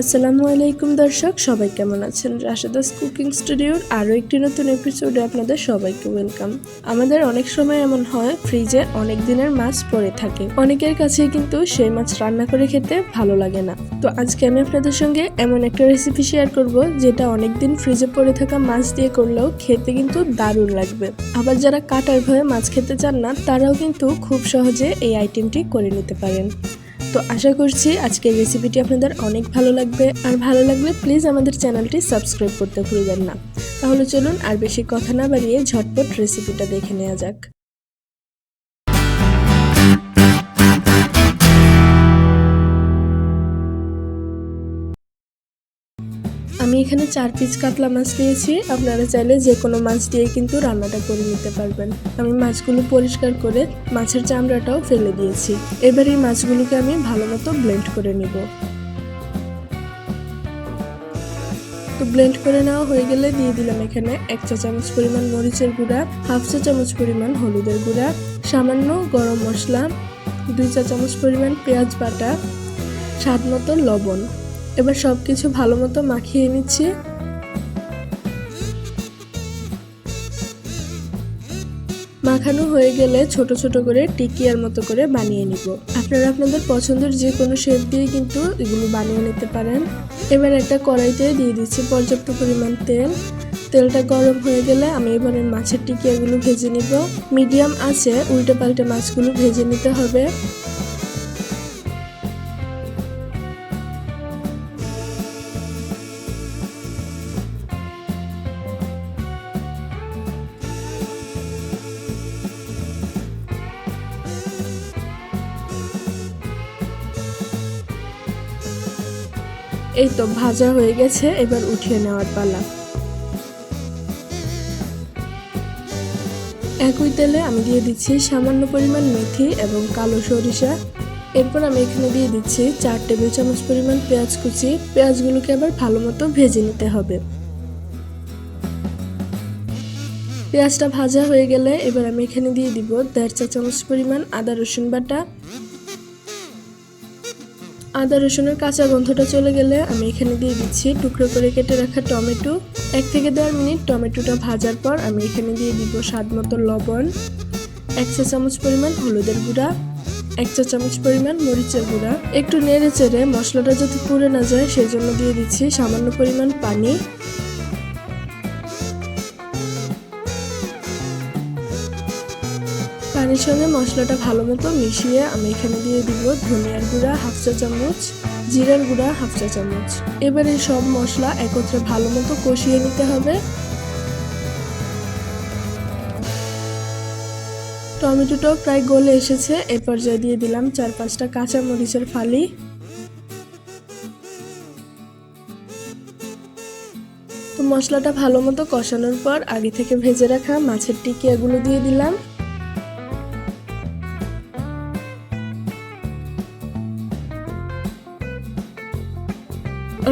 আসসালামু আলাইকুম দর্শক, সবাই কেমন আছেন? রাশেদাস কুকিং স্টুডিওর আরও একটি নতুন এপিসোডে আপনাদের সবাইকে ওয়েলকাম আমাদের অনেক সময় এমন হয় ফ্রিজে অনেক দিনের মাছ পড়ে থাকে। অনেকের কাছে কিন্তু সেই মাছ রান্না করে খেতে ভালো লাগে না। তো আজকে আমি আপনাদের সঙ্গে এমন একটা রেসিপি শেয়ার করব, যেটা অনেক দিন ফ্রিজে পড়ে থাকা মাছ দিয়ে করলেও খেতে কিন্তু দারুণ লাগবে। আবার যারা কাটার ভয়ে মাছ খেতে চান না, তারাও কিন্তু খুব সহজে এই আইটেমটি করে নিতে পারেন। তো আশা করছি আজকের রেসিপিটি আপনাদের অনেক ভালো লাগবে। আর ভালো লাগলে প্লিজ আমাদের চ্যানেলটি সাবস্ক্রাইব করতে ভুলবেন না। তাহলে চলুন আর বেশি কথা না বাড়িয়ে ঝটপট রেসিপিটা দেখে নেওয়া যাক। আমি এখানে চার পিস কাতলা মাছ নিয়েছি। আপনারা চাইলে যে কোনো মাছ দিয়ে কিন্তু রান্নাটা করে নিতে পারবেন। আমি মাছগুলো পরিষ্কার করে মাছের চামড়াটাও ফেলে দিয়েছি। এবার এই মাছগুলোকে আমি ভালো মতো ব্লেন্ড করে নিব। তো ব্লেন্ড করে নেওয়া হয়ে গেলে দিয়ে দিলাম এখানে এক চা চামচ পরিমাণ মরিচের গুঁড়া, হাফ চা চামচ পরিমাণ হলুদের গুঁড়া, সামান্য গরম মশলা, দুই চা চামচ পরিমাণ পেঁয়াজ বাটা, স্বাদ মতো লবণ। এবার সব কিছু ভালো মতো মাখিয়ে নিচ্ছি। মাখানো হয়ে গেলে ছোট ছোট করে টিকিয়ার মতো করে বানিয়ে নিব। আপনারা আপনাদের পছন্দের যে কোনো শেপ দিয়ে কিন্তু এগুলো বানিয়ে নিতে পারেন। এবার একটা কড়াইতে দিয়ে দিচ্ছি পর্যাপ্ত পরিমাণ তেল। তেলটা গরম হয়ে গেলে আমি এবারে মাছের টিকিয়াগুলো ভেজে নিব। মিডিয়াম আছে উল্টে পাল্টে মাছগুলো ভেজে নিতে হবে। এই তো ভাজা হয়ে গেছে, এবার উঠিয়ে নেওয়ার পালা। একই তেলে আমি দিয়ে দিচ্ছি সামান্য পরিমাণ মেথি এবং কালো সরিষা। এরপর আমি এখানে দিয়ে দিচ্ছি চার টেবিল চামচ পরিমাণ পেঁয়াজ কুচি। পেঁয়াজগুলোকে আবার ভালো মতো ভেজে নিতে হবে। পেঁয়াজটা ভাজা হয়ে গেলে এবার আমি এখানে দিয়ে দিব দেড় চা চামচ পরিমাণ আদা রসুন বাটা আদা রসুনের কাঁচা গন্ধটা চলে গেলে আমি এখানে দিয়ে দিচ্ছি টুকরো করে কেটে রাখা টমেটো। এক থেকে দেড় মিনিট টমেটোটা ভাজার পর আমি এখানে দিয়ে দিব স্বাদ মতো লবণ, এক চা চামচ পরিমাণ হলুদের গুঁড়া, এক চা চামচ পরিমাণ মরিচের গুঁড়া। একটু নেড়ে চেড়ে মশলাটা যাতে পুড়ে না যায় সেই জন্য দিয়ে দিচ্ছি সামান্য পরিমাণ পানি। পানির সঙ্গে মশলাটা ভালো মতো মিশিয়ে আমি এখানে দিয়ে দিব ধনিয়ার গুঁড়া, হাফ চা চামচ, জিরার গুঁড়া, হাফ চা চামচ। এবার সব মশলা একত্রে ভালো মতো কষিয়ে নিতে হবে। টমেটোটাও প্রায় গলে এসেছে, এ পর্যায়ে দিয়ে দিলাম চার পাঁচটা কাঁচা মরিচের ফালি। তো মশলাটা ভালো মতো কষানোর পর আগে থেকে ভেজে রাখা মাছের টিকিয়াগুলো দিয়ে দিলাম।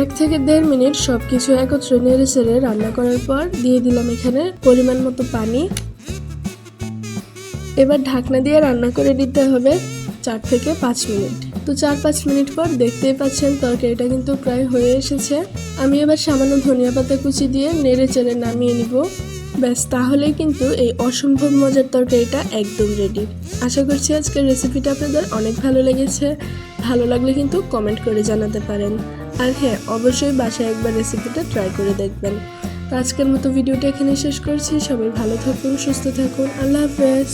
এক থেকে দেড় মিনিট সব কিছু একত্রে নেড়ে চেড়ে রান্না করার পর দিয়ে দিলাম এখানে পরিমাণ মতো পানি। এবার ঢাকনা দিয়ে রান্না করে দিতে হবে চার থেকে পাঁচ মিনিট। তো চার পাঁচ মিনিট পর দেখতেই পাচ্ছেন তরকারিটা কিন্তু প্রায় হয়ে এসেছে। আমি এবার সামান্য ধনিয়া পাতা কুচি দিয়ে নেড়ে চেড়ে নামিয়ে নিব। ব্যাস, তাহলেই কিন্তু এই অসম্ভব মজার তরকারিটা একদম রেডি আশা করছি আজকের রেসিপিটা আপনাদের অনেক ভালো লেগেছে। ভালো লাগলে কিন্তু কমেন্ট করে জানাতে পারেন। আর হ্যাঁ অবশ্যই বাসায় একবার রেসিপিটা ট্রাই করে দেখবেন। তো আজকের মতো ভিডিওটা এখানে শেষ করছি। সবাই ভালো থাকুন, সুস্থ থাকুন। আল্লাহ হাফেজ।